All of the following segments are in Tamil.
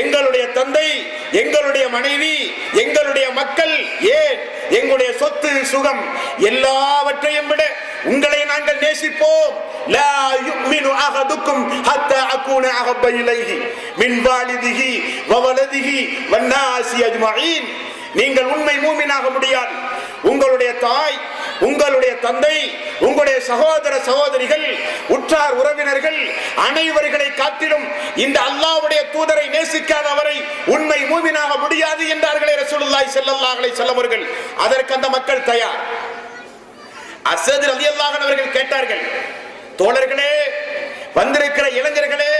எங்களுடைய தந்தை எங்களுடைய மனைவி எங்களுடைய மக்கள் ஏன்? எங்களுடைய சொத்து சுகம் எல்லாவற்றையும் விட உங்களை நாங்கள் நேசிப்போம். லா யுமினு அஹதுக்கும் ஹத்தா அகூன அஹப்ப இலைஹி மின் வாலிதிஹி வ வன்னாசி அஜ்மஈன் நீங்கள் உண்மை மூமினாக முடியாது. உங்களுடைய தாய் உங்களுடைய தந்தை உங்களுடைய சகோதர சகோதரிகள் உற்றார் உறவினர்கள் அனைவர்களை காத்திலும் இந்த அல்லாஹ்வுடைய தூதரை நேசிக்காதவரை உண்மை மூமினாக முடியாது என்றார்களே ரசூலுல்லாய் ஸல்லல்லாஹு செல்லவர்கள் அதற்கு அந்த மக்கள் தயார். அசது ரலியல்லாஹு அல்லாஹன் அவர்கள் கேட்டார்கள் தோழர்களே வந்திருக்கிற இளைஞர்களே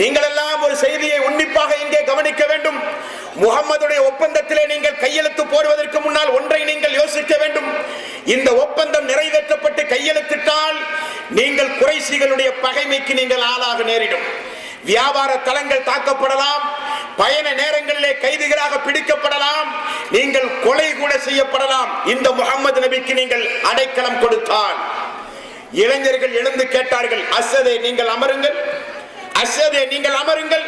நீங்கள் எல்லாம் ஒரு செய்தியை உன்னிப்பாக இங்கே கவனிக்க வேண்டும். முகம்மதுடைய ஒப்பந்தத்திலே நீங்கள் கையெழுத்து போடுவதற்கு முன்னால் ஒன்றை நீங்கள் யோசிக்க வேண்டும். இந்த ஒப்பந்தம் நிறைவேற்றப்பட்டு கையெழுத்திட்டால் நீங்கள் குறைசிகளுடைய பகைமைக்கு நீங்கள் ஆளாக நேரிடும். வியாபார தளங்கள் தாக்கப்படலாம் பயண நேரங்களிலே கைதிகளாக பிடிக்கப்படலாம் நீங்கள் கொலை கூட செய்யப்படலாம். இந்த முகமது நபிக்கு நீங்கள் அடைக்கலம் கொடுத்தால். இளைஞர்கள் எழுந்து கேட்டார்கள் அசதே நீங்கள் அமருங்கள். அசதே நீங்கள் அமருங்கள்.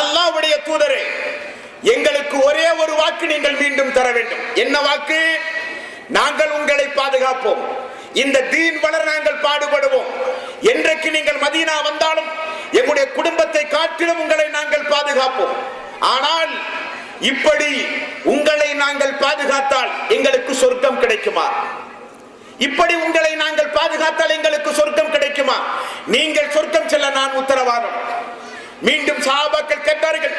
அல்லாஹ்வுடைய தூதரே. எங்களுக்கு ஒரே ஒரு வாக்கு நீங்கள் மீண்டும் தர வேண்டும். என்ன வாக்கு? நாங்கள் உங்களை பாதுகாப்போம். இந்த தீன் வளர நாங்கள் பாடுபடுவோம். என்றைக்கு நீங்கள் மதீனா வந்தாலும் எங்களுடைய குடும்பத்தை காட்டிலும் உங்களை நாங்கள் பாதுகாப்போம். ஆனால் இப்படி உங்களை நாங்கள் பாதுகாத்தால் எங்களுக்கு சொர்க்கம் கிடைக்குமா? இப்படி உங்களை நாங்கள் பாதுகாத்தால் எங்களுக்கு சொர்க்கம் கிடைக்குமா? நீங்கள் சொர்க்கம் செல்ல நான் உத்தரவாதம். மீண்டும் சாபாக்கள் கேட்டார்கள்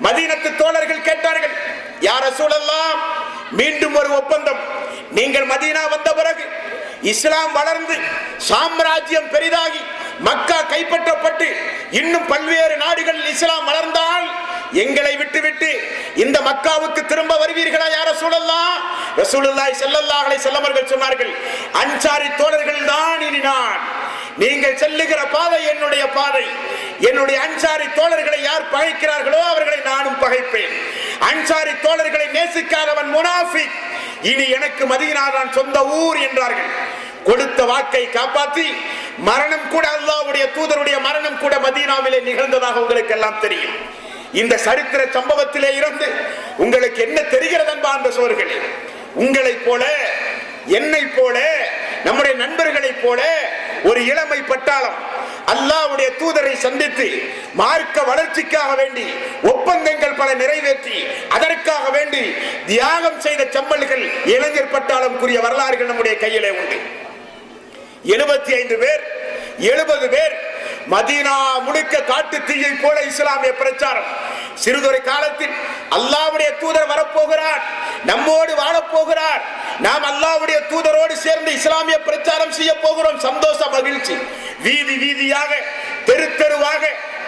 மதீனத்து தோழர்கள் கேட்டார்கள் யார சூழல்லாம் மீண்டும் ஒரு ஒப்பந்தம். நீங்கள் மதீனா வந்த பிறகு இஸ்லாம் வளர்ந்து சாம்ராஜ்யம் பெரிதாகி மக்கா கைப்பற்றப்பட்டு இன்னும் பல்வேறு நாடுகள் இஸ்லாம் வளர்ந்தால் எங்களை விட்டுவிட்டு இந்த மக்காவுக்கு திரும்ப வருவீர்களா யார சூழல்லாம் ரசூலுல்லாய் செல்லல்லாஹலை செல்லவர்கள் சொன்னார்கள் அன்சாரி தோழர்கள் தான் இனி நான். நீங்கள் செல்லுகிற பாதை என்னுடைய பாதை. என்னுடைய அன்சாரி தோழர்களை யார் பகைக்கிறார்களோ அவர்களை நானும் பகைப்பேன். அன்சாரி தோழர்களை நேசிக்காதவன் முனாஃபி இனி எனக்கு மதீனா தான் சொந்த ஊர் என்றார்கள். கொடுத்த வாக்கை காப்பாற்றி மரணம் கூட அல்லாவுடைய தூதருடைய மரணம் கூட மதீனாவிலே நிகழ்ந்ததாக உங்களுக்கு எல்லாம் தெரியும். இந்த சரித்திர சம்பவத்திலே இருந்து உங்களுக்கு என்ன தெரிகிறது அன்பா அந்த சோர்களே? உங்களைப் போல என்னை போல நம்முடைய நண்பர்களைப் போல ஒரு இளமை பட்டாளம். அல்லாவுடைய தூதரை சந்தித்து மார்க்க வளர்ச்சிக்காக வேண்டி ஒப்பந்தங்கள் பல நிறைவேற்றி அதற்காக வேண்டி தியாகம் செய்த செம்மல்கள் இளைஞர் பட்டாளம் கூறிய வரலாறுகள் நம்முடைய கையிலே உண்டு. எழுபத்தி ஐந்து பேர் எழுபது பேர் மதீனா முழுக்க காட்டு தீயை போல இஸ்லாமிய பிரச்சாரம். சிறுதுறை காலத்தில் அல்லாவுடைய தூதர் வரப்போகிறார் நம்மோடு வாழப்போகிறார். நாம் அல்லாவுடைய தூதரோடு சேர்ந்து இஸ்லாமிய பிரச்சாரம் செய்ய போகிறோம். சந்தோஷ மகிழ்ச்சி. வீதி வீதியாக தெரு தெருவாக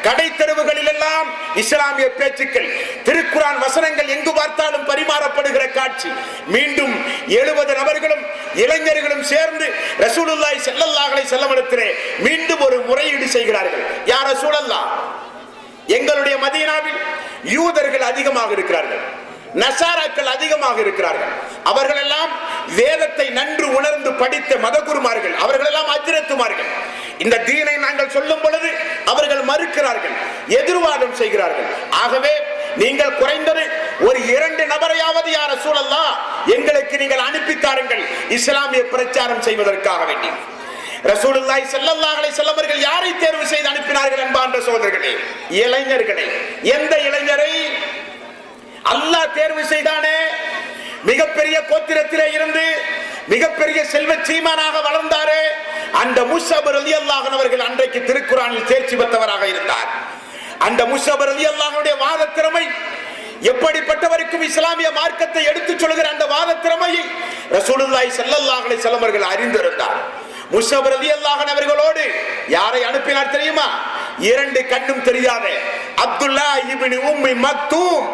கடை தெருவுகளில் எல்லாம் இஸ்லாமிய பேச்சுக்கள் திருக்குரான் வசனங்கள் எங்கு பார்த்தாலும் பரிமாறப்படுகிற காட்சி. மீண்டும் எழுபது நபர்களும் இளைஞர்களும் சேர்ந்து ரசூலுல்லாய் செல்லல்லாஹலை செல்லமிடத்திலே மீண்டும் ஒரு முறையீடு செய்கிறார்கள். யார் ரசூலல்லா எங்களுடைய மதீனாவில் யூதர்கள் அதிகமாக இருக்கிறார்கள் நசாராக்கள் அதிகமாக இருக்கிறார்கள். அவர்கள் எல்லாம் வேதத்தை நன்று உணர்ந்து படித்த மதகுருமார்கள் அவர்கள் எல்லாம் இந்த தீனை நாங்கள் சொல்லும் பொழுது அவர்கள் மறுக்கிறார்கள் எதிர்வாதம் செய்கிறார்கள். ஆகவே நீங்கள் குறைந்தது ஒரு இரண்டு நபரையாவது யார சூழல்லா எங்களுக்கு நீங்கள் அனுப்பி தாருங்கள் இஸ்லாமிய பிரச்சாரம் செய்வதற்காக வேண்டி. ரசூலுல்லாய் செல்லல்லாஹலை செல்லவர்கள் யாரை தேர்வு செய்து அனுப்பினார்கள் என்பான்ற சோதர்களே இளைஞர்களே. எந்த இளைஞரை? அல்லாஹ் தேர்வு செய்தானே. மிகப்பெரிய கோத்திரத்திலே இருந்து மிகப்பெரிய செல்வ சீமானாக வளர்ந்தாரே. அந்த முஷபர் அலி அல்லாஹன் அவர்கள் அன்றைக்கு திருக்குறானில் தேர்ச்சி பெற்றவராக இருந்தார். அந்த முஷபர் அலி அல்லாஹனுடைய வாத திறமை எப்படிப்பட்டவருக்கும் இஸ்லாமிய மார்க்கத்தை எடுத்துச் சொல்கிற அந்த வாத திறமையை ரசூலுல்லாய் செல்லல்லாஹலை செல்லவர்கள் அறிந்திருந்தார். முஷபர் அல்லாஹன் அவர்களோடு யாரை அனுப்பினார் தெரியுமா? இரண்டு கண்ணும் தெரியாத. அப்துல்லா இப்னு உம்மி மக்தூம்.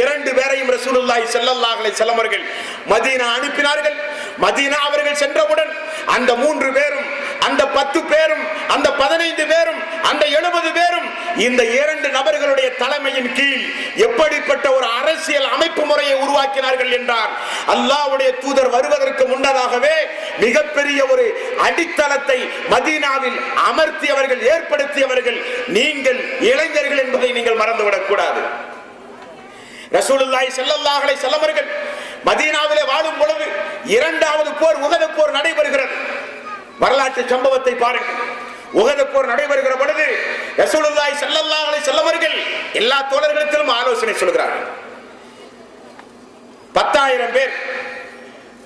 இரண்டு பேரையும் ரசூலுல்லாஹி ஸல்லல்லாஹு அலைஹி வஸல்லம் அவர்கள் மதீனா அனுப்பினார்கள். மதீனா அவர்கள் சென்றவுடன் அந்த மூன்று பேரும் அந்த பத்து பேரும் அந்த பதினைந்து பேரும் அந்த எழுபது பேரும் இந்த இரண்டு நபர்களுடைய தலைமையின் கீழ் எப்படிப்பட்ட ஒரு அரசியல் அமைப்பு முறையை உருவாக்கினார்கள் என்றார். அல்லாஹ்வுடைய தூதர் வருவதற்கு முன்னதாகவே மிகப்பெரிய ஒரு அடித்தளத்தை மதீனாவில் அமர்த்தியவர்கள் ஏற்படுத்தியவர்கள் நீங்கள் இளைஞர்கள் என்பதை நீங்கள் மறந்துவிடக் கூடாது. ரசூலுல்லாய் செல்லல்லாஹலை செல்லவர்கள் மதீனாவிலே வாழும் பொழுது இரண்டாவது போர் உகத போர் நடைபெறுகிறது. வரலாற்று சம்பவத்தை பாருங்கள். உகத போர் நடைபெறுகிற பொழுது ரசூலுல்லாய் செல்லல்லாஹலை செல்லவர்கள் எல்லா தோழர்களுக்கும் ஆலோசனை சொல்கிறார்கள். பத்தாயிரம் பேர்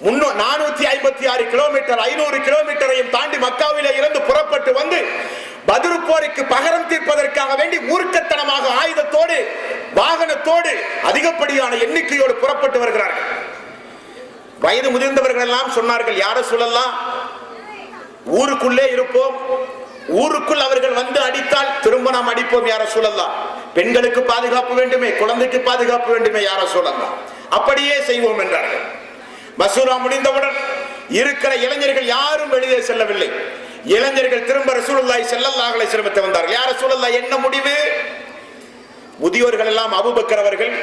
நானூத்தி ஐம்பத்தி ஆறு கிலோமீட்டர் ஐநூறு கிலோமீட்டரையும் தாண்டி மக்காவிலே இருந்து புறப்பட்டு வந்து பதிரு போருக்கு பகரம் தீர்ப்பதற்காக வேண்டி மூர்க்கத்தனமாக ஆயுதத்தோடு வாகனத்தோடு அதிகப்படியான எண்ணிக்கையோடு புறப்பட்டு வருகிறார்கள். வயது முதிர்ந்தவர்கள் எல்லாம் சொன்னார்கள் யார சொல்லலாம் ஊருக்குள்ளே இருப்போம். ஊருக்குள் அவர்கள் வந்து அடித்தால் திரும்ப நாம் அடிப்போம் யார சொல்லலாம் பெண்களுக்கு பாதுகாப்பு வேண்டுமே குழந்தைக்கு பாதுகாப்பு வேண்டுமே யார சொல்லலாம் அப்படியே செய்வோம் என்றார்கள். மசூரா முடிந்தவுடன் இருக்கிற இளைஞர்கள் யாரும் வெளியே செல்லவில்லை. இளைஞர்கள் திரும்ப ரசூலுல்லாய் ஸல்லல்லாஹு சிரமத்தை வந்தார்கள். யார் ரசூலுல்லாஹ் என்ன முடிவு? முதியோர்கள் எல்லாம் அபுபக்கர் அவர்கள்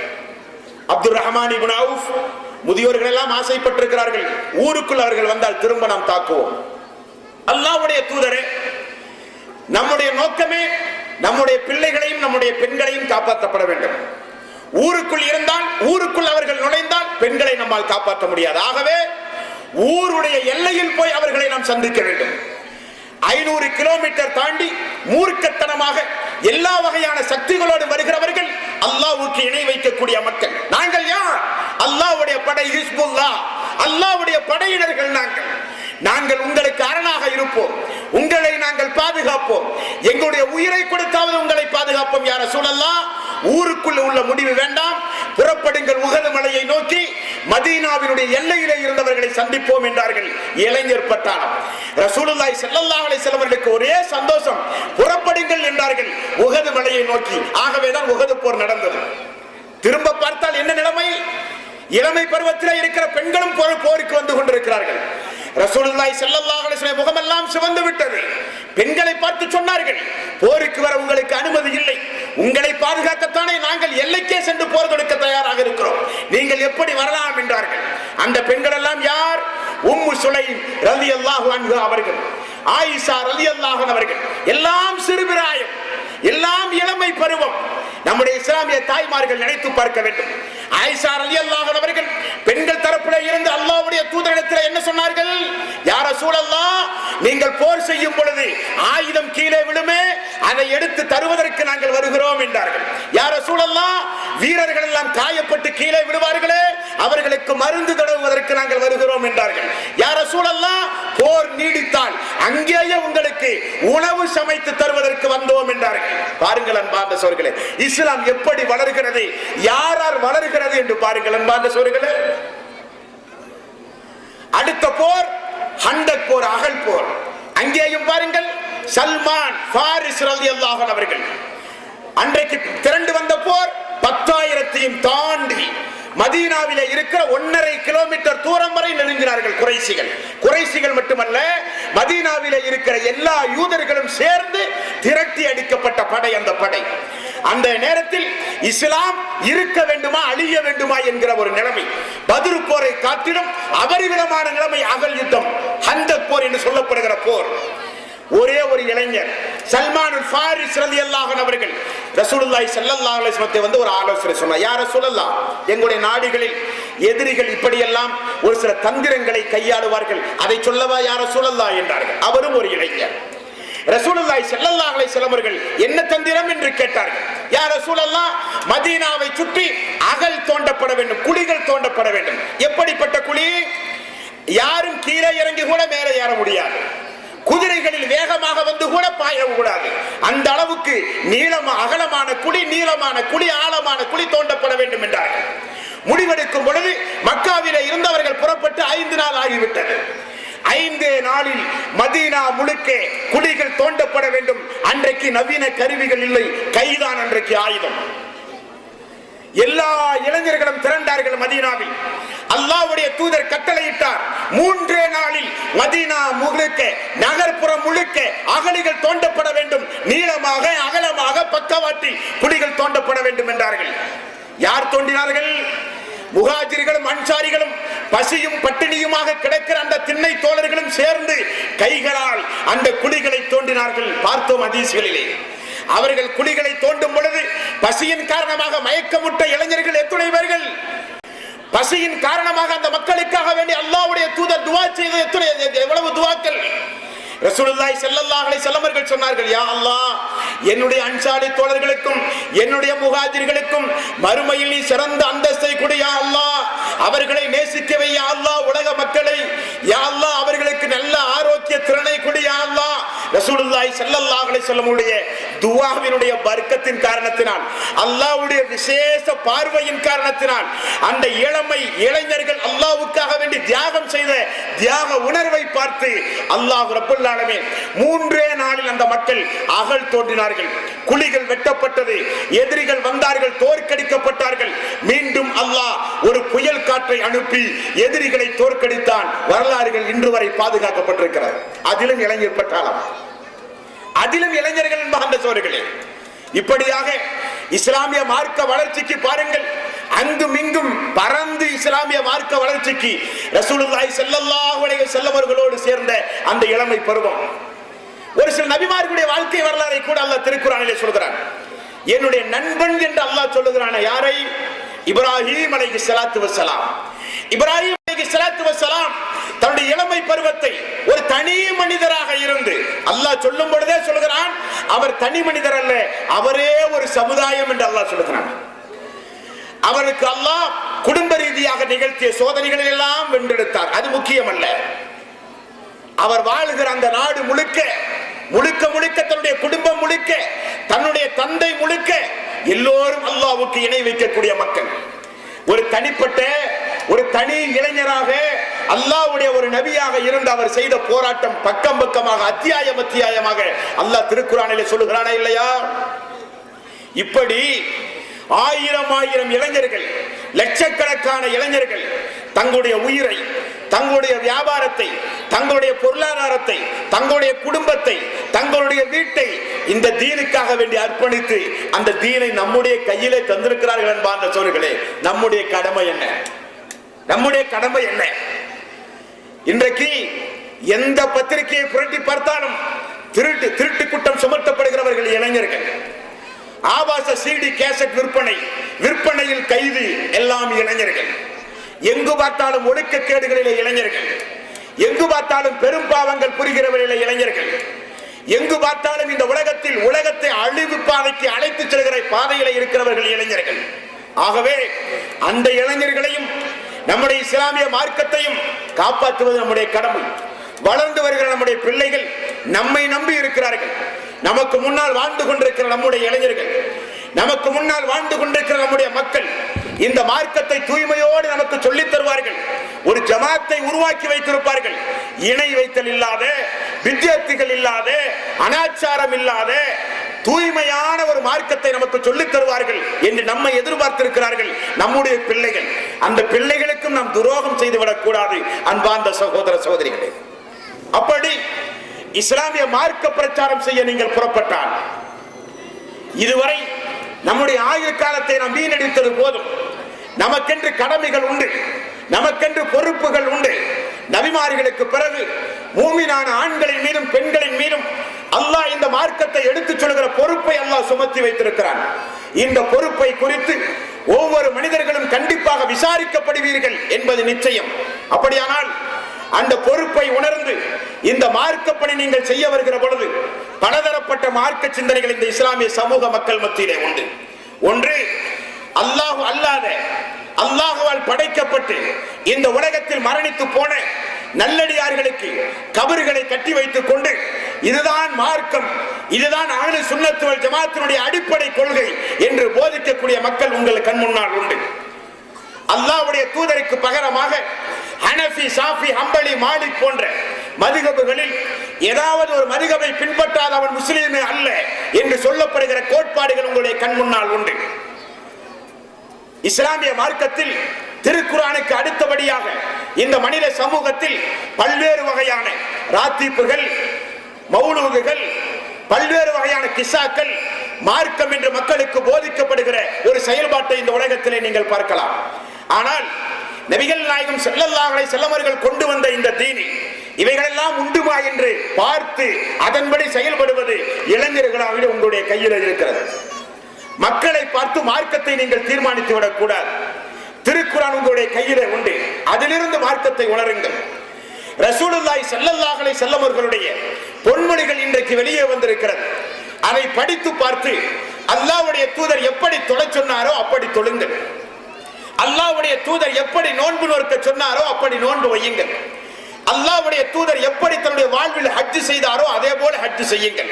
அப்துல் ரஹ்மான் குனாவுஃப் அவுஃப் முதியோர்கள் எல்லாம் ஆசைப்பட்டிருக்கிறார்கள். ஊருக்குள் அவர்கள் வந்தால் திரும்ப நாம் தாக்குவோம். அல்லாவுடைய தூதரே நம்முடைய நோக்கமே நம்முடைய பிள்ளைகளையும் நம்முடைய பெண்களையும் காப்பாற்றப்பட வேண்டும். ஊருக்குள் இருந்தால் ஊருக்குள் அவர்கள் நுழைந்தால் பெண்களை நம்மால் காப்பாற்ற முடியாது. ஆகவே ஊருடைய எல்லையில் போய் அவர்களை நாம் சந்திக்க வேண்டும். ஐநூறு கிலோமீட்டர் தாண்டி மூர்க்கத்தனமாக எல்லா வகையான சக்திகளோடு வருகிறவர்கள் அல்லாவுக்கு இணை வைக்கக்கூடிய மக்கள். நாங்கள் யார்? அல்லாஹ்வுடைய படை ஹிஸ்புல்லா. அல்லாவுடைய படையினர்கள் நாங்கள். நாங்கள் உங்களுக்கு அரணாக இருப்போம். உங்களை நாங்கள் பாதுகாப்போம். எங்களுடைய உயிரை கொடுத்தாவது உங்களை பாதுகாப்போம் யார சூழல்லாம் ஊருக்குள்ள உள்ள முடிவு வேண்டாம். புறப்படுங்கள் உகத மலையை நோக்கி. மதீனாவினுடைய எல்லையிலே இருந்தவர்களை சந்திப்போம் என்றார்கள் இளைஞர் பட்டாளம். ரசூலுல்லாய் ஸல்லல்லாஹு அலைஹி ஒரே சந்தோஷம். புறப்படுங்கள் என்றார்கள் உகது மலையை நோக்கி. ஆகவேதான் உகது போர் நடந்தது. திரும்ப பார்த்தால் என்ன நிலைமை? இளமை பருவத்தில் இருக்கிற பெண்களும் போருக்கு வந்து கொண்டிருக்கிறார்கள். ரசூலுல்லாய் செல்லல்லா அலைஹி முகமெல்லாம் சிவந்து விட்டது. பெண்களை பார்த்து சொன்னார்கள் போருக்கு வர உங்களுக்கு அனுமதி இல்லை. உங்களை பாதுகாக்கத்தானே நாங்கள் எல்லைக்கே சென்று போர் தொடுக்க தயாராக இருக்கிறோம். நீங்கள் எப்படி வரலாம் என்றார்கள். அந்த பெண்கள் எல்லாம் யார்? உம்மு சுலை ரலியல்லாஹு அன்ஹு அவர்கள். ஆயிஷா ரலியல்லாஹு அவர்கள். எல்லாம் சிறுபிராயம். எல்லாம் இளமை பருவம். நம்முடைய இஸ்லாமிய தாய்மார்கள் நினைத்து பார்க்க வேண்டும். ஆயிஷா ரலியல்லாஹு அவர்கள் பெண்கள் தரப்புல இருந்து அல்லாவுடைய தூதரிடத்தில் என்ன சொன்னார்கள்? யார சூழல்லா நீங்கள் போர் செய்யும் பொழுது ஆயுதம் கீழே விழுமே அதை எடுத்து தருவதற்கு நாங்கள் வருகிறோம் என்றார்கள். யார சூழல்லா வீரர்கள் எல்லாம் காயப்பட்டு கீழே விழுவார்களே அவர்களுக்கு மருந்து தொடங்குவதற்கு நாங்கள் வருகிறோம் என்றார்கள். யார சூழல்லா போர் நீடித்தால் அங்கேயே உங்களுக்கு உணவு சமைத்து தருவதற்கு வந்தோம் என்றார்கள் பாருங்கள் அன்பார்ந்த சோர்களே இஸ்லாம் எப்படி வளர்கிறது? யாரார் வளர்கிறது என்று பாருங்கள் அன்பார்ந்த சோர்களே. அடுத்த போர் ஹண்டக் போர் அகல் போர். அங்கேயும் பாருங்கள் சல்மான் பாரிஸ் அவர்கள். அன்றைக்கு திரண்டு வந்த போர் பத்தாயிரத்தையும் தாண்டி மதீனாவில இருக்கிற ஒன்னரை கிலோமீட்டர் தூரம் வரை நெருங்கினார்கள் குறைசிகள் குறைசிகள் மட்டுமல்ல மதீனாவில இருக்கிற எல்லா யூதர்களும் சேர்ந்து திரட்டி அடிக்கப்பட்ட படை அந்த படை. அந்த நேரத்தில் இஸ்லாம் இருக்க வேண்டுமா அழிய வேண்டுமா என்கிற ஒரு நிலைமை. பதிரு போரை காட்டிலும் அபரிவிதமான நிலைமை அகல் யுத்தம் அந்த போர் என்று சொல்லப்படுகிற போர். ஒரே ஒரு இளைஞர் சல்மான் ஃபாரிஸ் ரலியல்லாஹு அவர்கள். ரசூலுல்லாய் ஸல்லல்லாஹு அலைஹி வந்து ஒரு ஆலோசனை சொன்னார். யார் ரசூலல்லாஹ் எங்களுடைய நாடுகளில் எதிரிகள் இப்படியெல்லாம் ஒரு சில தந்திரங்களை கையாளுவார்கள். அதை சொல்லவா யார் ரசூலல்லாஹ்? என்றார்கள். அவரும் ஒரு இளைஞர். ரசூலுல்லாய் ஸல்லல்லாஹு அலைஹி என்ன தந்திரம்? என்று கேட்டார்கள். யார் ரசூலல்லாஹ் மதீனாவை சுற்றி அகல் தோண்டப்பட வேண்டும் குழிகள் தோண்டப்பட வேண்டும். எப்படிப்பட்ட குழி? யாரும் கீழே இறங்கி கூட மேலே ஏற முடியாது. குதிரைகளில் வேகமாக வந்து கூட பாயக்கூடாது அந்த அளவுக்கு நீளமா அகலமான குழி நீளமான குழி ஆழமான குழி தோண்டப்பட வேண்டும் என்றார்கள். முடிவெடுக்கும் பொழுது மக்காவிலே இருந்தவர்கள் புறப்பட்டு ஐந்து நாள் ஆகிவிட்டது. ஐந்து நாளில் மதீனா முழுக்க குழிகள் தோண்டப்பட வேண்டும். அன்றைக்கு நவீன கருவிகள் இல்லை. கைதான் அன்றைக்கு ஆயுதம். எல்லா இளைஞர்களும் திரண்டார்கள் மதீனாவில். அல்லாஹ்வுடைய தூதர் கட்டளையிட்டார் மூன்றே நாளில் மதீனா முழுக்க நகர்ப்புறம் முழுக்க அகலிகள் தோண்டப்பட வேண்டும். நீளமாக அகலமாக பக்கவாட்டில் குடிகள் தோண்டப்பட வேண்டும் என்றார்கள். யார் தோண்டினார்கள்? முகாஜிர்களும் அன்சாரிகளும் பசியும் பட்டினியுமாக கிடக்கிற அந்த திண்ணை தோழர்களும் சேர்ந்து கைகளால் அந்த குடிகளை தோண்டினார்கள். பார்த்தோம் அதீசுகளிலே அவர்கள் குழிகளை தோண்டும் பொழுது பசியின் காரணமாக மயக்கமுட்ட இளைஞர்கள் எத்துணையவர்கள் பசியின் காரணமாக அந்த மக்களுக்காக வேண்டி அல்லாவுடைய தூதர் துவா செய்தது எத்துணை எவ்வளவு துவாக்கள்? ரசூலுல்லாய் செல்லல்லாஹலை செல்லமர்கள் சொன்னார்கள் யா அல்லாஹ் என்னுடைய அன்சாரி தோழர்களுக்கும் என்னுடைய முகாஜிர்களுக்கும் மறுமையில் நீ சிறந்த அந்தஸ்தை கொடு யா அல்லாஹ். அவர்களை நேசிக்கவே யா அல்லாஹ் உலக மக்களை. யா அல்லாஹ் அவர்களுக்கு நல்ல ஆரோக்கிய திறனை கொடு யா அல்லாஹ். ரசூலுல்லாஹி ஸல்லல்லாஹு அலைஹி வஸல்லம் உடைய துஆவினுடைய பர்க்கத்தின் காரணத்தினால் அல்லாஹ்வுடைய விசேஷ பார்வையின் காரணத்தினால் அந்த இளமை இளைஞர்கள் அல்லாஹ்வுக்காக வேண்டி தியாகம் செய்த தியாக உணர்வை பார்த்து அல்லாஹ் ரப்பல் ஆலமீன் மூன்றே நாளில் அந்த மக்கள் அகல் தோன்றினார்கள். குழிகள் வெட்டப்பட்டது எதிரிகள் வந்தார்கள் தோற்கடிக்கப்பட்டார்கள். மீண்டும் அல்லாஹ் ஒரு புயல் காற்றை அனுப்பி எதிரிகளை தோற்கடித்தான். வரலாறுகள் இன்று வரை பாதுகாக்கப்பட்டிருக்கிறது. அதிலும் இளைஞர் பட்டாளம் அதிலும் இளைஞர்கள் என்பார்ந்த சோர்களே இப்படியாக இஸ்லாமிய மார்க்க வளர்ச்சிக்கு பாருங்கள். அங்கும் இங்கும் பறந்து இஸ்லாமிய மார்க்க வளர்ச்சிக்கு ரசூலுல்லாஹி ஸல்லல்லாஹு அலைஹி வஸல்லம் அவர்களோடு சேர்ந்த அந்த இளமை பருவம். ஒரு சில நபிமார்களுடைய வாழ்க்கை வரலாறை கூட அல்லாஹ் திருக்குறானிலே சொல்கிறான். என்னுடைய நண்பன் என்று அல்லாஹ் சொல்லுகிறான யாரை? இப்ராஹிம் அலைஹி ஸலாத்து வஸலாம் இப்ராஹிம் அலைஹி ஸலாத்து வஸலாம் தன்னுடைய இளமை பருவத்தை ஒரு தனி மனிதராக இருந்து அல்லாஹ் சொல்லும் பொழுதே சொல்கிறான் அவர் தனி மனிதர் அல்ல அவரே ஒரு சமுதாயம் என்று அல்லாஹ் சொல்லுகிறான் அவருக்கு அல்லாஹ் குடும்ப ரீதியாக நிகழ்த்திய சோதனைகளை எல்லாம் வென்றெடுத்தார். அது முக்கியம் அல்ல அவர் வாழுகிற அந்த நாடு முழுக்க முழுக்க முழுக்க தன்னுடைய குடும்பம் முழுக்க தன்னுடைய தந்தை முழுக்க எல்லோரும் அல்லாவுக்கு இணை வைக்கக்கூடிய மக்கள். ஒரு தனிப்பட்ட ஒரு தனி இளைஞராக அல்லாஹ்வுடைய ஒரு நபியாக இருந்து அவர் செய்த போராட்டம் பக்கம் பக்கமாக அத்தியாயம் அத்தியாயமாக அல்லாஹ் திருக்குறானிலே சொல்லுகிறானா இல்லையா? இப்படி ஆயிரம் ஆயிரம் இளைஞர்கள் லட்சக்கணக்கான இளைஞர்கள் தங்களுடைய உயிரை தங்களுடைய வியாபாரத்தை தங்களுடைய பொருளாதாரத்தை தங்களுடைய குடும்பத்தை தங்களுடைய வீட்டை இந்த தீனுக்காக வேண்டி அர்ப்பணித்து அந்த தீனை நம்முடைய கையிலே தந்திருக்கிறார்கள் என்பார் சோழர்களே நம்முடைய கடமை என்ன? நம்முடைய கடமை என்ன? இன்றைக்கு எந்த பத்திரிகையை புரட்டி பார்த்தாலும் திருட்டு திருட்டு குற்றம் சுமத்தப்படுகிறவர்கள் இளைஞர்கள். ஆபாச சீடி கேசட் விற்பனை விற்பனையில் கைது எல்லாம் இளைஞர்கள். எங்கு பார்த்தாலும் ஒழுக்கக்கேடுகளிலே இளைஞர்கள். எங்கு பார்த்தாலும் பெரும் பாவங்கள் புரிகிறவர்களிலே இளைஞர்கள். எங்கு பார்த்தாலும் இந்த உலகத்தில் உலகத்தை அழிவு பாதைக்கு அழைத்து செல்கிற பாதையில இருக்கிறவர்கள் இளைஞர்கள். ஆகவே அந்த இளைஞர்களையும் நம்முடைய இஸ்லாமிய மார்க்கத்தையும் காப்பாற்றுவது நம்முடைய கடமை. வளர்ந்து வருகிற நம்முடைய பிள்ளைகள் நம்மை நம்பி இருக்கிறார்கள். நமக்கு முன்னால் வாழ்ந்து கொண்டிருக்கிற நம்முடைய இளைஞர்கள் நமக்கு முன்னால் வாழ்ந்து கொண்டிருக்கிற நம்முடைய மக்கள் இந்த மார்க்கத்தை தூய்மையோடு நமக்கு சொல்லித் தருவார்கள். ஒரு ஜமாத்தை உருவாக்கி வைத்திருப்பார்கள். இணை வைத்தல் இல்லாத வித்தியார்த்திகள் இல்லாத அனாச்சாரம் இல்லாத தூய்மையான ஒரு மார்க்கத்தை நமக்கு சொல்லித் தருவார்கள் என்று நம்மை எதிர்பார்த்திருக்கிறார்கள் நம்முடைய பிள்ளைகள். அந்த பிள்ளைகளுக்கும் நாம் துரோகம் செய்துவிடக் கூடாது அன்பார்ந்த சகோதர சகோதரிகளே. அப்படி இஸ்லாமிய மார்க்க பிரச்சாரம் செய்ய நீங்கள் புறப்பட்டால் இதுவரை நம்முடைய ஆயுள் காலத்தை நாம் வீணடித்தது போதும். நமக்கென்று கடமைகள் உண்டு நமக்கென்று பொறுப்புகள் உண்டு. நபிமார்களுக்கு பிறகு மூமினான ஆண்களின் மீதும் பெண்களின் மீதும் அல்லாஹ் இந்த மார்க்கத்தை எடுத்துச் சொல்கிற பொறுப்பை அல்லாஹ் சுமத்தி வைத்திருக்கிறான். இந்த பொறுப்பை குறித்து ஒவ்வொரு மனிதர்களும் கண்டிப்பாக விசாரிக்கப்படுவீர்கள் என்பது நிச்சயம். அப்படியானால் அந்த பொறுப்பை உணர்ந்து இந்த மார்க்கப்பணி நீங்கள் செய்ய வருகிற பொழுது பலதரப்பட்ட மார்க்க சிந்தனைகள் இந்த இஸ்லாமிய சமூக மக்கள் மத்தியிலே உண்டு. ஒன்று அல்லாஹு அல்லாத அல்லாஹுவால் படைக்கப்பட்டு இந்த உலகத்தில் மரணித்து போன நல்லடியார்களுக்கு கபறுகளை கட்டி வைத்துக் கொண்டு இதுதான் மார்க்கம். இதுதான் அகல சுண்ணத்துவல் ஜமாத்தினுடைய அடிப்படை கொள்கை என்று போதிக்கக்கூடிய மக்கள் உங்கள் கண் முன்னால் உண்டு. அல்லாவுடைய தூதருக்கு பகரமாக ஹனஃபி சாஃபி அம்பளி மாலிக் போன்ற மதுகபுகளில் ஏதாவது ஒரு மதுகபை பின்பற்றாத அவன் முஸ்லீமே அல்ல என்று சொல்லப்படுகிற கோட்பாடுகள் உங்களுடைய கண் முன்னால் உண்டு. இஸ்லாமிய மார்க்கத்தில் திருக்குரானுக்கு அடுத்தபடியாக இந்த மனித சமூகத்தில் பல்வேறு வகையான ராத்தீப்புகள் மௌலூதுகள் பல்வேறு வகையான கிசாக்கள் மார்க்கம் என்று மக்களுக்கு போதிக்கப்படுகிற ஒரு செயல்பாட்டை இந்த உலகத்திலே நீங்கள் பார்க்கலாம். ஆனால் நபிகள் நாயகம் செல்லல்லாஹலை செல்லமர்கள் கொண்டு வந்த இந்த தீனி இவைகளெல்லாம் உண்டுமா என்று பார்த்து அதன்படி செயல்படுவது இளைஞர்களாக உங்களுடைய கையில் இருக்கிறது. மக்களை பார்த்து மார்க்கத்தை நீங்கள் தீர்மானித்து விடக்கூடாது திருக்குறான் உங்களுடைய கையிலே உண்டு. அதிலிருந்து மார்க்கத்தை உணருங்கள். ரசூலுல்லாய் செல்லல்லாஹலை செல்லவர்களுடைய பொன்மொழிகள் இன்றைக்கு வெளியே வந்திருக்கிறது. அதை படித்து பார்த்து அல்லாவுடைய தூதர் எப்படி தொலை சொன்னாரோ அப்படி தொழுங்கள். அல்லாவுடைய தூதர் எப்படி நோன்பு நோக்க சொன்னாரோ அப்படி நோன்பு வையுங்கள். அல்லாஹ்வுடைய தூதர் எப்படி தன்னுடைய வாழ்வில் ஹஜ் செய்தாரோ அதே போல ஹஜ் செய்யுங்கள்.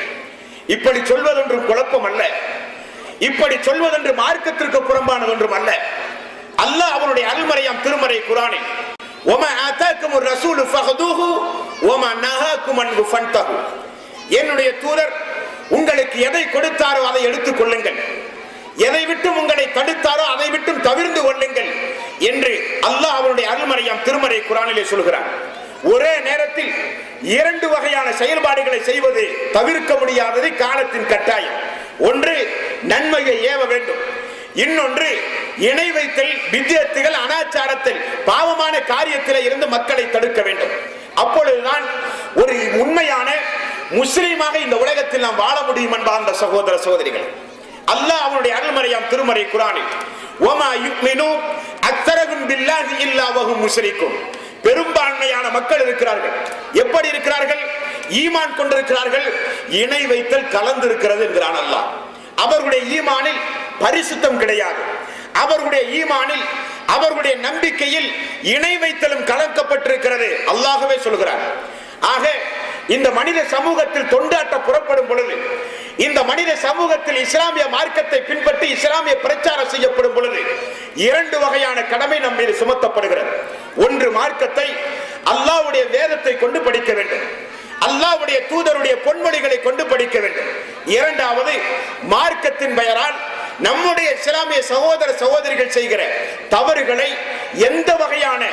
இப்படி சொல்வதொன்றும் குழப்பம் அல்ல. இப்படி சொல்வதென்று மார்க்கத்திற்கு புறம்பானது ஒன்றும் அல்ல. அல்லாஹ் அவனுடைய அல்மறையாம் திருமறை குரானில் ஒம ஆதாக்கும் ரசூல் ஃபஹதுஹு ஒம நஹாக்கும் அன்ஹு ஃபன்தஹு என்னுடைய தூதர் உங்களுக்கு எதை கொடுத்தாரோ அதை எடுத்துக் கொள்ளுங்கள். எதை விட்டும் உங்களை தடுத்தாரோ அதை விட்டும் தவிர்ந்து கொள்ளுங்கள் என்று அல்லாஹ் அவருடைய அருள்மறையாம் திருமறை குரானிலே சொல்கிறார். ஒரே நேரத்தில் இரண்டு வகையான செயல்பாடுகளை செய்வது தவிர்க்க முடியாதது காலத்தின் கட்டாயம். ஒன்று நன்மையை ஏவ வேண்டும். இன்னொன்று இணை வைத்தல் வித்தியத்துகள் அனாச்சாரத்தில் பாவமான காரியத்தில் இருந்து மக்களை தடுக்க வேண்டும். அப்பொழுதுதான் ஒரு உண்மையான முஸ்லீமாக இந்த உலகத்தில் நாம் வாழ முடியும் என்பார்ந்த சகோதர சகோதரிகள். அல்லாஹ் அவனுடைய அருள்மறையாம் திருமறை குரானில் ஓமா யுக்மினு அத்தரகும் பில்லாஹி இல்லா வஹும் பெரும்பான்மையான மக்கள் இருக்கிறார்கள். எப்படி இருக்கிறார்கள்? ஈமான் கொண்டிருக்கிறார்கள். இணை வைத்தல் கலந்து இருக்கிறது என்கிறான் அல்லாஹ். அவர்களுடைய ஈமானில் பரிசுத்தம் கிடையாது. அவர்களுடைய ஈமானில் அவர்களுடைய நம்பிக்கையில் இணை வைத்தலும் கலக்கப்பட்டிருக்கிறது. அல்லாகவே சொல்கிறார். ஆக இந்த மனித சமூகத்தில் தொண்டாட்ட புறப்படும் பொழுது இந்த மனித சமூகத்தில் இஸ்லாமிய மார்க்கத்தை பின்பற்றி இஸ்லாமிய பிரச்சாரம் செய்யப்படும் பொழுது இரண்டு வகையான கடமை நம் மீது சுமத்தப்படுகிறது. ஒன்று மார்க்கத்தை அல்லாவுடைய வேதத்தை கொண்டு படிக்க வேண்டும். அல்லாஹ்வுடைய தூதருடைய பொன்மொழிகளை கொண்டு படிக்க வேண்டும். இரண்டாவது மார்க்கத்தின் பெயரால் நம்முடைய இஸ்லாமிய சகோதர சகோதரிகள் செய்கிற தவறுகளை எந்த வகையான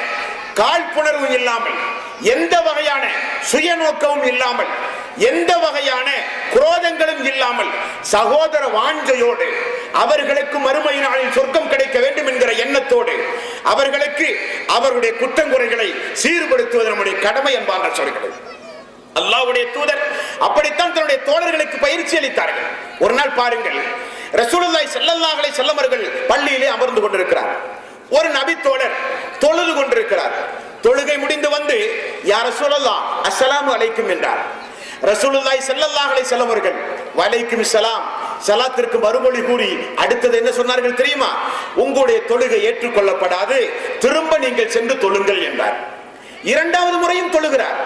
காழ்ப்புணர்வு இல்லாமல் எந்த வகையான சுயநோக்கமும் இல்லாமல் எந்த வகையான குரோதங்களும் இல்லாமல் சகோதர வாஞ்சையோடு அவர்களுக்கு மறுமை நாளில் சொர்க்கம் கிடைக்க வேண்டும் என்கிற எண்ணத்தோடு அவர்களுக்கு அவர்களுடைய குற்றங்குறைகளை சீர்படுத்துவது நம்முடைய கடமை என்பார்கள் சொல்கிறது அல்லாவுடைய தூதர் அப்படித்தான் தன்னுடைய தோழர்களுக்கு பயிற்சி அளித்தார்கள். ஒரு நாள் பாருங்கள் ரசூலுல்லாய் ஸல்லல்லாஹு செல்லமர்கள் பள்ளியிலே அமர்ந்து கொண்டிருக்கிறார். ஒரு நபி தோழர் தொழுது கொண்டிருக்கிறார். தொழுகை முடிந்து வந்து யார் ரசூலல்லா அஸ்ஸலாமு அலைக்கும் என்றார். ரசூலுல்லாஹி ஸல்லல்லாஹு செல்லமர்கள் வலைக்கும் சலாம் சலாத்திற்கு மறுமொழி கூறி அடுத்தது என்ன சொன்னார்கள் தெரியுமா? உங்களுடைய தொழுகை ஏற்றுக்கொள்ளப்படாது திரும்ப நீங்கள் சென்று தொழுங்கள் என்றார். இரண்டாவது முறையும் தொழுகிறார்.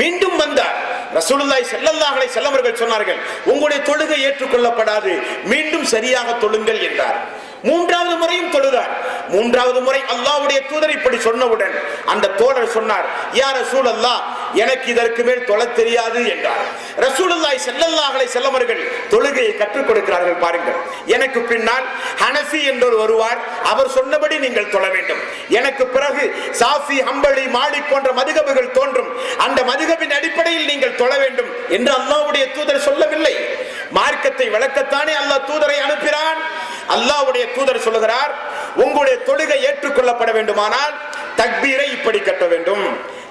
மீண்டும் வந்தார். ரசூலுல்லாய் செல்லல்லாஹலை செல்லவர்கள் சொன்னார்கள் உங்களுடைய தொழுகை ஏற்றுக்கொள்ளப்படாது மீண்டும் சரியாக தொழுங்கள் என்றார். மூன்றாவது முறையும் தொழுதார். மூன்றாவது முறை அல்லாவுடைய தூதர் இப்படி சொன்னவுடன் அந்த தோழர் சொன்னார் யா ரசூலல்லாஹ் எனக்கு இதற்கு மேல் தொலை தெரியாது என்றார். ரசூலுல்லாய் செல்லல்லாஹலை செல்லவர்கள் தொழுகையை கற்றுக் கொடுக்கிறார்கள் பாருங்கள். எனக்கு பின்னால் ஹனசி என்றொரு வருவார். அவர் சொன்னபடி நீங்கள் தொழ வேண்டும். எனக்கு பிறகு சாஃபி ஹம்பளி மாடி போன்ற மதுகபுகள் தோன்றும். அந்த மதுகபின் அடிப்படையில் நீங்கள் தொழ வேண்டும் என்று அல்லாஹ்வுடைய தூதர் சொல்லவில்லை. மார்க்கத்தை விளக்கத்தானே அல்லாஹ் தூதரை அனுப்பினான் அல்லாஹ்வுடைய தூதர் சொல்லுகிறார் உங்களுடைய தொழுகை ஏற்றுக்கொள்ளப்பட வேண்டுமானால் தக்பீரை இப்படி கட்ட வேண்டும்.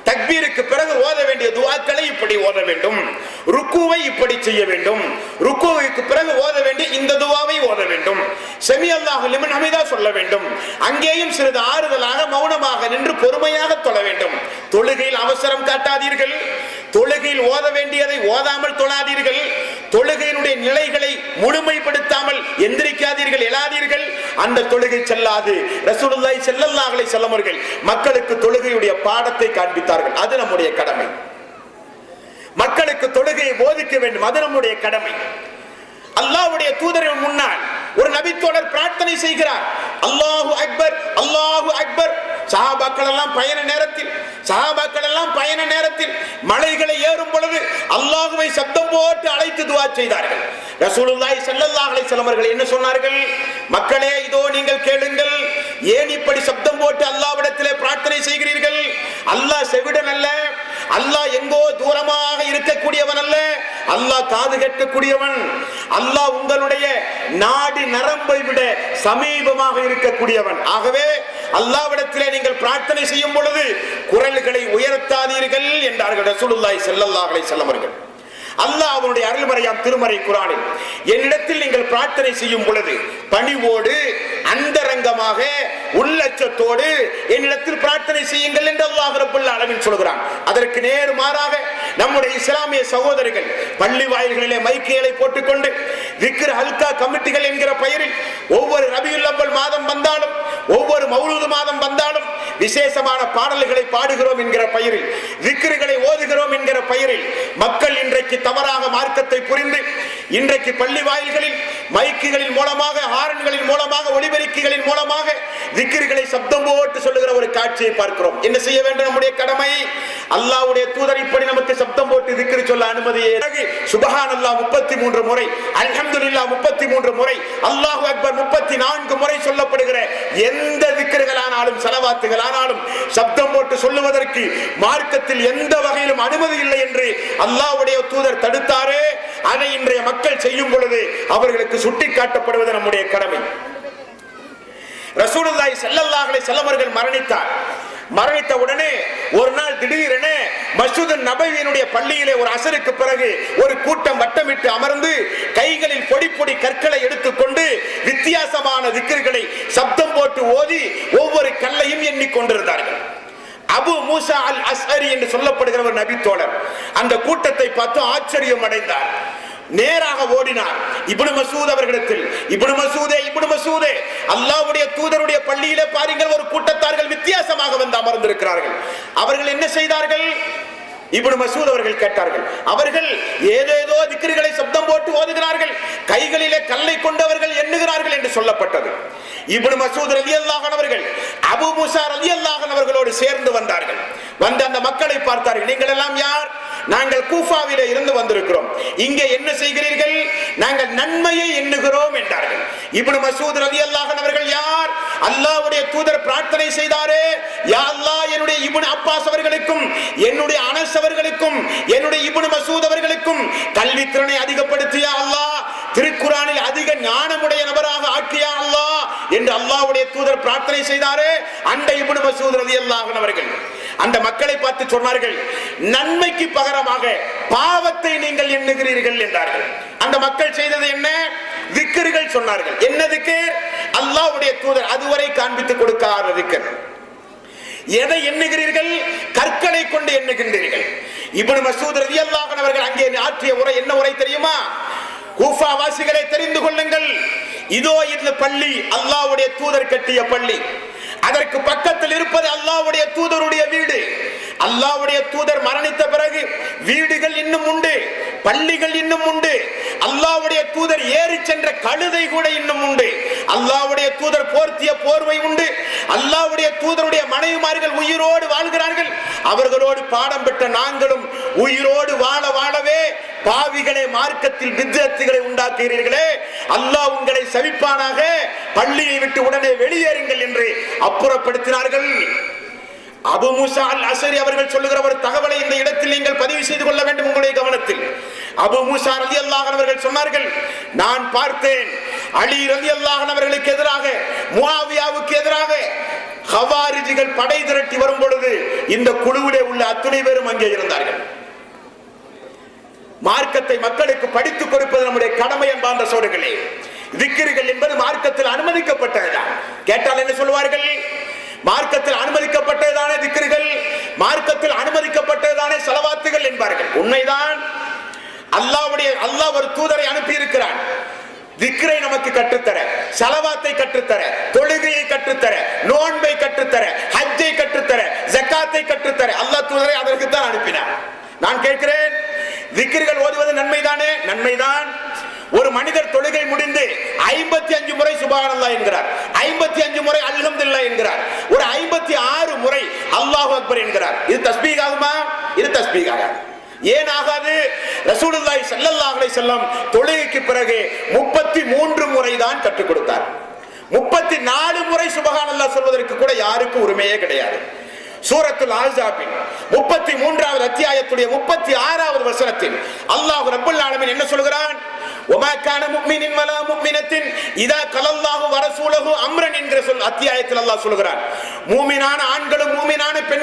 தக்பீருக்கு பிறகு ஓத வேண்டிய துவாக்களை இப்படி ஓத வேண்டும். ருக்குவை இப்படி செய்ய வேண்டும். ருக்குவைக்கு பிறகு ஓத வேண்டிய இந்த துவாவை ஓத வேண்டும். செமி அல்லாஹ் லிமன் ஹமிதா சொல்ல வேண்டும். அங்கேயும் சிறிது ஆறுதலாக மௌனமாக நின்று பொறுமையாக தொழ வேண்டும். தொழுகையில் அவசரம் காட்டாதீர்கள். தொழுகையில் ஓத வேண்டியதை ஓதாமல் தொழாதீர்கள். தொழுகையினுடைய நிலைகளை முழுமைப்படுத்தாமல் எந்திரிக்காதீர்கள் எழாதீர்கள். அந்த தொழுகை செல்லாது. ரசூலுல்லாய் செல்லல்லாஹலை செல்லமர்கள் மக்களுக்கு தொழுகையுடைய பாடத்தை காண்பித்தார்கள். அது நம்முடைய கடமை. மக்களுக்கு தொழுகையை போதிக்க வேண்டும். அது நம்முடைய கடமை. அல்லாஹ்வுடைய தூதரின் முன்னால் ஒரு நபித்தோழர் பிரார்த்தனை செய்கிறார். அல்லாஹு அக்பர் அல்லாஹு அக்பர். சஹாபாக்கள் எல்லாம் பயண நேரத்தில் சஹாபாக்கள் எல்லாம் பயண நேரத்தில் மலைகளை ஏறும் பொழுது அல்லாஹுவை சப்தம் போட்டு அழைத்து துவா செய்தார்கள். ரசூலுல்லாஹி ஸல்லல்லாஹு அலைஹி வஸல்லம் என்ன சொன்னார்கள்? மக்களே இதோ நீங்கள் கேளுங்கள். ஏன் இப்படி சப்தம் போட்டு அல்லாஹ்விடத்திலே பிரார்த்தனை செய்கிறீர்கள்? அல்லாஹ் செவிடன் அல்ல அல்லாஹ் எங்கோ தூரமாக இருக்கக்கூடியவன் அல்ல. அல்லாஹ் காது கேட்கக்கூடியவன். அல்லாஹ் உங்களுடைய நாடி நரம்பை விட சமீபமாக இருக்கக்கூடியவன். ஆகவே அல்லாவிடத்திலே நீங்கள் பிரார்த்தனை செய்யும் பொழுது குரல்களை உயர்த்தாதீர்கள் என்றார்கள் ரசூலுல்லாய் செல்லல்லாஹலை செல்லவர்கள் அல்லாஹ் அவனுடைய அருள்மறையாம் திருமறை குரானில் என்னிடத்தில் நீங்கள் பிரார்த்தனை செய்யும் பொழுது பணிவோடு அந்தரங்கமாக உள்ளச்சத்தோடு என்னிடத்தில் பிரார்த்தனை செய்யுங்கள் என்று அல்லாஹ் ரப்பல் அளவில் சொல்கிறான். அதற்கு நேர் மாறாக நம்முடைய இஸ்லாமிய சகோதரிகள் பள்ளி வாயில்களிலே மைக்குகளை போட்டுக்கொண்டு விக்ர ஹல்கா கமிட்டிகள் என்கிற பெயரில் ஒவ்வொரு ரபியுல் அவ்வல் மாதம் வந்தாலும் ஒவ்வொரு மௌலூது மாதம் வந்தாலும் விசேஷமான பாடல்களை பாடுகிறோம் என்கிற பெயரில் விக்கிரிகளை ஓதுகிறோம் என்கிற பெயரில் மக்கள் இன்றைக்கு தவறாக மார்க்கத்தை புரிந்து இன்றைக்கு பள்ளி வாயில்களில் மைக்குகளின் மூலமாக ஹாரன்களின் மூலமாக ஒளிபெருக்கிகளின் மூலமாக விக்கிரிகளை சப்தம் போட்டு சொல்லுகிற ஒரு காட்சியை பார்க்கிறோம். என்ன செய்ய வேண்டும் நம்முடைய கடமை? அல்லாஹ்வுடைய தூதர் இப்படி நமக்கு சப்தம் போட்டு விக்கிரி சொல்ல அனுமதியே. சுபஹான் அல்லாஹ் முப்பத்தி மூன்று முறை அல்ஹம்துலில்லாஹ் முப்பத்தி மூன்று முறை அல்லாஹு அக்பர் முப்பத்தி நான்கு முறை சொல்லப்படுகிற எந்த திக்ருகளானாலும் ஆனாலும் சப்தம் போட்டு சொல்லுவதற்கு மார்க்கத்தில் எந்த வகையிலும் அனுமதி இல்லை என்று அல்லாவுடைய தூதர் தடுத்தாரே. அதை இன்றைய மக்கள் செய்யும் பொழுது அவர்களுக்கு சுட்டி காட்டப்படுவது நம்முடைய கடமை. ரசூலுல்லாய் செல்லல்லாஹலை செல்லவர்கள் மரணித்தார். மரணித்த உடனே ஒரு நாள் திடீரென மசூதன் நபவியினுடைய பள்ளியிலே ஒரு அசருக்கு பிறகு ஒரு கூட்டம் வட்டமிட்டு அமர்ந்து கைகளில் பொடி பொடி கற்களை எடுத்துக்கொண்டு வித்தியாசமான திக்கர்களை சப்தம் போட்டு ஓதி ஒவ்வொரு கல்லையும் எண்ணிக்கொண்டிருந்தார்கள் அபு மூசா அல் அஸ்ஹரி என்று சொல்லப்படுகிற ஒரு நபி தோழர் அந்த கூட்டத்தை பார்த்து ஆச்சரியம் அடைந்தார். நேராக ஓடினார். இப்னு மசூத் அவர்களிடத்தில். இப்னு மசூதே இப்னு மசூதே. அல்லாஹ்வுடைய தூதருடைய பள்ளியிலே பாருங்கள் ஒரு கூட்டத்தார்கள் வித்தியாசமாக வந்து அமர்ந்திருக்கிறார்கள். அவர்கள் என்ன செய்தார்கள்? இப்னு மசூத் அவர்கள் கேட்டார்கள். அவர்கள் ஏதேதோ திக்கிரிகளை சப்தம் போட்டு ஓதுகிறார்கள். கைகளிலே கல்லை கொண்டவர்கள் எண்ணுகிறார்கள் என்று சொல்லப்பட்டது. இப்னு மசூத் ரலியல்லாஹு அவர்கள் அபு மூசா ரலியல்லாஹு அவர்களோடு சேர்ந்து வந்தார்கள். வந்து அந்த மக்களை பார்த்தார்கள். நீங்கள் எல்லாம் யார்? நாங்கள் கூஃபாவிலே இருந்து வந்திருக்கிறோம். இங்கே என்ன செய்கிறீர்கள்? நாங்கள் நன்மையை எண்ணுகிறோம் என்றார்கள். இப்னு மசூத் ரலியல்லாஹு அவர்கள் யார்? அல்லாஹ்வுடைய தூதர் பிரார்த்தனை செய்தாரே யா அல்லாஹ் என்னுடைய இப்னு அப்பாஸ் அவர்களுக்கும் என்னுடைய அனஸ் அவர்களுக்கும் என்னுடைய இப்னு மசூத் அவர்களுக்கும் கல்வித்திறனை அதிகப்படுத்திய அல்ல அல்லாஹ்? அல்லாவுடைய தூதர் பிரார்த்தனை செய்தாரு? அண்டை இப்னு மசூத் ரலியல்லாஹு அவர்கள். அந்த மக்களை பார்த்து சொன்னார்கள் நன்மைக்கு பகரமாக பாவத்தை நீங்கள் எண்ணுகிறீர்கள் என்றார்கள். அந்த மக்கள் செய்தது என்ன? திக்கர்கள் சொன்னார்கள். என்ன திக்கர்? தூதர் அதுவரை காண்பித்து கொடுக்காத திக்கர். எதை எண்ணுகிறீர்கள்? கற்களை கொண்டு எண்ணுகின்றீர்கள். இப்னு மசூத் அல்லாஹன் அவர்கள் அங்கே ஆற்றிய உரை என்ன உரை தெரியுமா? கூஃபா வாசிகளை தெரிந்து கொள்ளுங்கள். இதோ இந்த பள்ளி அல்லாவுடைய தூதர் கட்டிய பள்ளி. அதற்கு பக்கத்தில் இருப்பது அல்லாவுடைய தூதருடைய வீடு. அல்லாவுடைய தூதர் மரணித்த பிறகு வீடுகள் இன்னும் உண்டு பள்ளிகள் இன்னும் உண்டு. அல்லாஹ்வுடைய தூதர் ஏறி சென்ற கழுதை கூட இன்னும் உண்டு. அல்லாவுடைய தூதர் போர்த்திய போர்வை உண்டு. அல்லாவுடைய தூதருடைய மனைவிமார்கள் உயிரோடு வாழ்கிறார்கள். அவர்களோடு பாடம் பெற்ற நாங்களும் உயிரோடு வாழ வாழவே பாவிகளை மார்க்கத்தில் வித்தியத்துகளை உண்டாக்குகிறீர்களே. அல்லாஹ் உங்களை சவிப்பானாக பள்ளியை விட்டு உடனே வெளியேறுங்கள் என்று அப்புறப்படுத்தினார்கள். அபு மூசா அல் அசரி அவர்கள் சொல்லுகிற ஒரு தகவலை இந்த இடத்தில் நீங்கள் பதிவு செய்து கொள்ள வேண்டும் உங்களுடைய கவனத்தில். அபு மூசா அலி அல்லாஹன் அவர்கள் சொன்னார்கள் நான் பார்த்தேன். அலி அலி அல்லாஹன் அவர்களுக்கு எதிராக முஆவியாவுக்கு எதிராக ஹவாரிஜிகள் படை திரட்டி வரும் பொழுது இந்த குழுவிலே உள்ள அத்துணை பேரும் அங்கே இருந்தார்கள். மார்க்கத்தை மக்களுக்கு படித்துக் கொடுப்பது நம்முடைய கடமை என்பார்ந்த சோழர்களே. திக்கிர்கள் என்பது மார்க்கத்தில் அனுமதிக்கப்பட்டதுதான். கேட்டால் என்ன சொல்வார்கள் மார்க்கத்தில் அனுமதிக்கப்பட்டதுதானே திக்கிர்கள் மார்க்கத்தில் அனுமதிக்கப்பட்டதுதானே செலவாத்துகள் என்பார்கள். உண்மைதான். அல்லாவுடைய அல்லாஹ் ஒரு தூதரை அனுப்பி இருக்கிறான் திக்ரை நமக்கு கற்றுத்தர செலவாத்தை கற்றுத்தர தொழுகையை கற்றுத்தர நோன்பை கற்றுத்தர ஹஜ்ஜை கற்றுத்தர ஜக்காத்தை கற்றுத்தர அல்லாஹ் தூதரை அதற்கு தான் அனுப்பினார் நான் கேட்கிறேன் திக்ர்கள் ஓதுவது நன்மைதானே? நன்மைதான். ஒரு மனிதர் தொழுகை முடிந்து ஐம்பத்தி அஞ்சு முறை சுபானல்லா என்கிறார். ஐம்பத்தி அஞ்சு முறை அல்ஹம்துல்லா என்கிறார். ஒரு ஐம்பத்தி ஆறு முறை அல்லாஹ் அக்பர் என்கிறார். இது தஸ்பீக் ஆகுமா இது தஸ்பீக் ஆகாது ஏன் ஆகாது? ரசூலுல்லாய் ஸல்லல்லாஹு செல்லம் தொழுகைக்கு பிறகு முப்பத்தி மூன்று முறை தான் கற்றுக் கொடுத்தார். முப்பத்தி நாலு முறை சுபகானல்லா சொல்வதற்கு கூட யாருக்கும் உரிமையே கிடையாது. சூரத்துல் ஆசாபின் முப்பத்தி மூன்றாவது அத்தியாயத்துடைய முப்பத்தி ஆறாவது வசனத்தில் அல்லாஹ் ரபுல் என்ன சொல்கிறான்? ஒமா முக்மினின் மலா முக்மினத்தின் இதா கலல்லாஹு வரசூலகு அம்ரன் என்ற சொல் அத்தியாயத்தில் அல்லாஹ் சொல்கிறான். மூமினான ஆண்களும் மூமினான பெண்